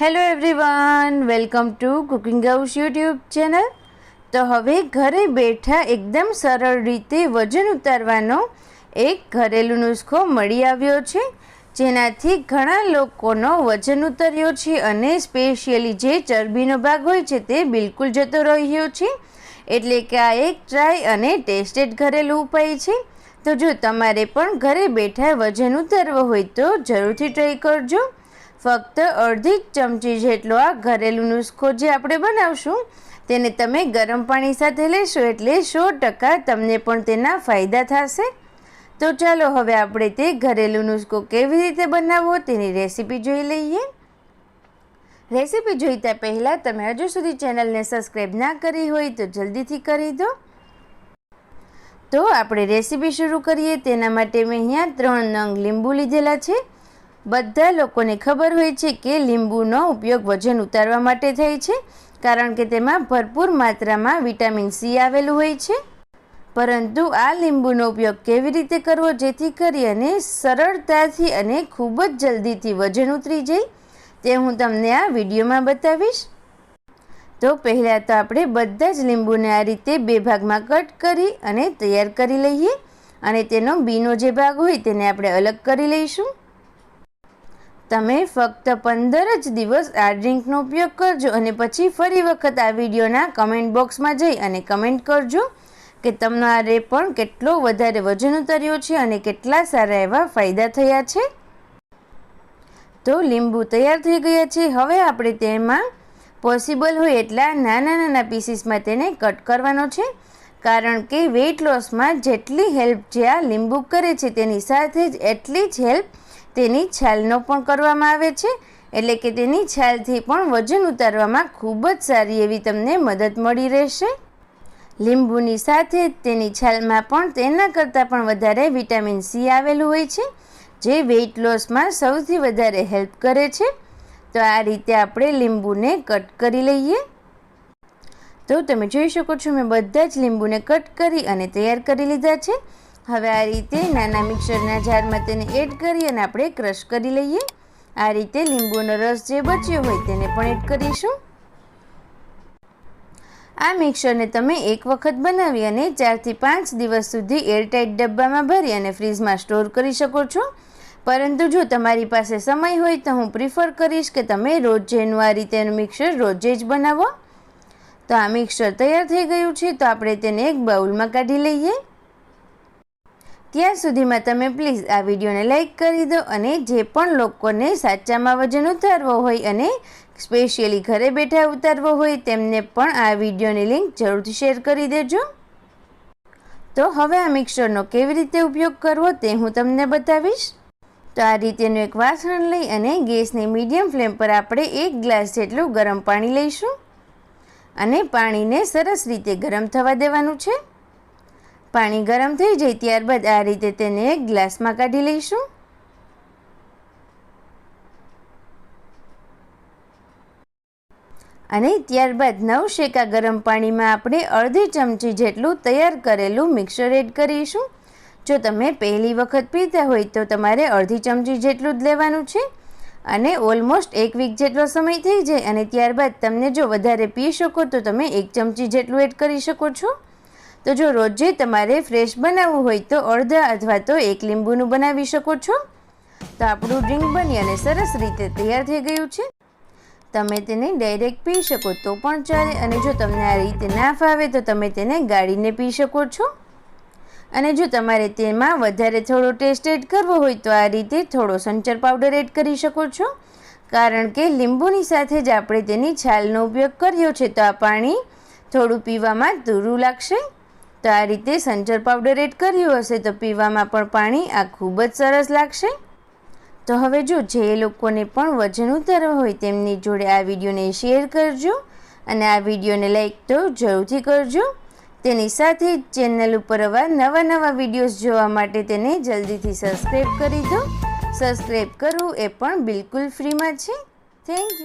Hello everyone welcome to cooking house YouTube channel તો હવે ઘરે બેઠા એકદમ સરળ રીતે વજન ઉતારવાનો એક ઘરેલું નુસ્ખો મળી આવ્યો છે, જેનાથી ઘણા લોકોનો વજન ઉતર્યો છે અને સ્પેશિયલી જે ચરબીનો ભાગ હોય છે તે બિલકુલ જતો રહ્યો છે. એટલે કે આ એક ટ્રાય અને ટેસ્ટેડ ઘરેલું ઉપાય છે. તો જો તમારે પણ ઘરે બેઠા વજન ઉતારવું હોય તો જરૂરથી ટ્રાય કરજો. ફક્ત અડધી ચમચી જેટલો આ ઘરેલું નુસ્ખો જે આપણે બનાવશું, તેને તમે ગરમ પાણી સાથે લેશો એટલે સો ટકા તમને પણ તેના ફાયદા થશે. તો ચાલો હવે આપણે તે ઘરેલું નુસ્ખો કેવી રીતે બનાવવો તેની રેસીપી જોઈ લઈએ. રેસીપી જોઈતા પહેલાં તમે હજુ સુધી ચેનલને સબસ્ક્રાઈબ ના કરી હોય તો જલ્દીથી કરી દો. તો આપણે રેસીપી શરૂ કરીએ, તેના માટે મેં અહીંયા ત્રણ નંગ લીંબુ લીધેલા છે. બધા લોકોને ખબર હોય છે કે લીંબુનો ઉપયોગ વજન ઉતારવા માટે થાય છે, કારણ કે તેમાં ભરપૂર માત્રામાં વિટામિન સી આવેલું હોય છે. પરંતુ આ લીંબુનો ઉપયોગ કેવી રીતે કરવો જેથી કરી અને સરળતાથી અને ખૂબ જ જલ્દીથી વજન ઉતરી જાય, તે હું તમને આ વિડીયોમાં બતાવીશ. તો પહેલાં તો આપણે બધા જ લીંબુને આ રીતે બે ભાગમાં કટ કરી અને તૈયાર કરી લઈએ અને તેનો બીનો જે ભાગ હોય તેને આપણે અલગ કરી લઈશું. તમે ફક્ત પંદર જ દિવસ આ ડ્રિંકનો ઉપયોગ કરજો અને પછી ફરી વખત આ વિડીયોના કમેન્ટ બોક્સમાં જઈ અને કમેન્ટ કરજો કે તમારે પણ કેટલો વધારે વજન ઉતર્યો છે અને કેટલા સારા એવા ફાયદા થયા છે. તો લીંબુ તૈયાર થઈ ગયા છે. હવે આપણે તેમાં પોસિબલ હોય એટલા નાના નાના પીસીસમાં તેને કટ કરવાનો છે. કારણ કે વેઇટ લોસમાં જેટલી હેલ્પ જે આ લીંબુ કરે છે તેની સાથે જ એટલી જ હેલ્પ તેની છાલનો પણ કરવામાં આવે છે, એટલે કે તેની છાલથી પણ વજન ઉતારવામાં ખૂબ જ સારી એવી તમને મદદ મળી રહેશે. લીંબુની સાથે તેની છાલમાં પણ તેના કરતાં પણ વધારે વિટામિન સી આવેલું હોય છે, જે વેઇટ લોસમાં સૌથી વધારે હેલ્પ કરે છે. તો આ રીતે આપણે લીંબુને કટ કરી લઈએ. તો તમે જોઈ શકો છો, મેં બધા જ લીંબુને કટ કરી અને તૈયાર કરી લીધા છે. હવે આ રીતે નાના મિક્સરના જારમાં તેને એડ કરી અને આપણે ક્રશ કરી લઈએ. આ રીતે લીંબુનો રસ જે બચ્યો હોય તેને પણ એડ કરીશું. આ મિક્સરને તમે એક વખત બનાવી અને ચારથી પાંચ દિવસ સુધી એરટાઇટ ડબ્બામાં ભરી અને ફ્રીજમાં સ્ટોર કરી શકો છો. પરંતુ જો તમારી પાસે સમય હોય તો હું પ્રિફર કરીશ કે તમે રોજ આ રીતેનું મિક્સર રોજે જ બનાવો. તો આ મિક્સર તૈયાર થઈ ગયું છે, તો આપણે તેને એક બાઉલમાં કાઢી લઈએ. ત્યાં સુધીમાં તમે પ્લીઝ આ વિડીયોને લાઇક કરી દો અને જે પણ લોકોને સાચામાં વજન ઉતારવો હોય અને સ્પેશિયલી ઘરે બેઠા ઉતારવો હોય તેમને પણ આ વિડીયોની લિંક જરૂરથી શેર કરી દેજો. તો હવે આ મિક્સરનો કેવી રીતે ઉપયોગ કરવો તે હું તમને બતાવીશ. તો આ રીતેનું એક વાસણ લઈ અને ગેસની મીડિયમ ફ્લેમ પર આપણે એક ગ્લાસ જેટલું ગરમ પાણી લઈશું. અને પાણીને સરસ રીતે ગરમ થવા દેવાનું છે. પાણી ગરમ થઈ જાય ત્યારબાદ આ રીતે તેને એક ગ્લાસમાં કાઢી લઈશું. અને ત્યારબાદ નવ શેકા ગરમ પાણીમાં આપણે અડધી ચમચી જેટલું તૈયાર કરેલું મિક્સર એડ કરીશું. જો તમે પહેલી વખત પીતા હોય તો તમારે અડધી ચમચી જેટલું જ લેવાનું છે. અને ઓલમોસ્ટ એક વીક જેટલો સમય થઈ જાય અને ત્યારબાદ તમને જો વધારે પી શકો તો તમે એક ચમચી જેટલું એડ કરી શકો છો. તો જો રોજે તમારે ફ્રેશ બનાવવું હોય તો અડધા અથવા તો એક લીંબુનું બનાવી શકો છો. તો આપણું ડ્રિંક બની અને સરસ રીતે તૈયાર થઈ ગયું છે. તમે તેને ડાયરેક્ટ પી શકો તો પણ ચાલે અને જો તમને આ રીતે ના ફાવે તો તમે તેને ગાળીને પી શકો છો. અને જો તમારે તેમાં વધારે થોડો ટેસ્ટ એડ કરવો હોય તો આ રીતે થોડો સંચર પાવડર એડ કરી શકો છો. કારણ કે લીંબુની સાથે જ આપણે તેની છાલનો ઉપયોગ કર્યો છે તો આ પાણી થોડું પીવામાં દૂરું લાગશે. તો આ રીતે સંચર પાવડર એડ કર્યું હશે તો પીવામાં પણ પાણી આ ખૂબ જ સરસ લાગશે. તો હવે જો જે લોકોને પણ વજન ઉતારવા હોય તેમની જોડે આ વિડીયોને શેર કરજો અને આ વિડીયોને લાઈક તો જરૂરથી કરજો. તેની સાથે જ ચેનલ ઉપર આવા નવા નવા વિડીયોઝ જોવા માટે તેને જલ્દીથી સબસ્ક્રાઈબ કરી દો. સબસ્ક્રાઈબ કરવું એ પણ બિલકુલ ફ્રીમાં છે. Thank you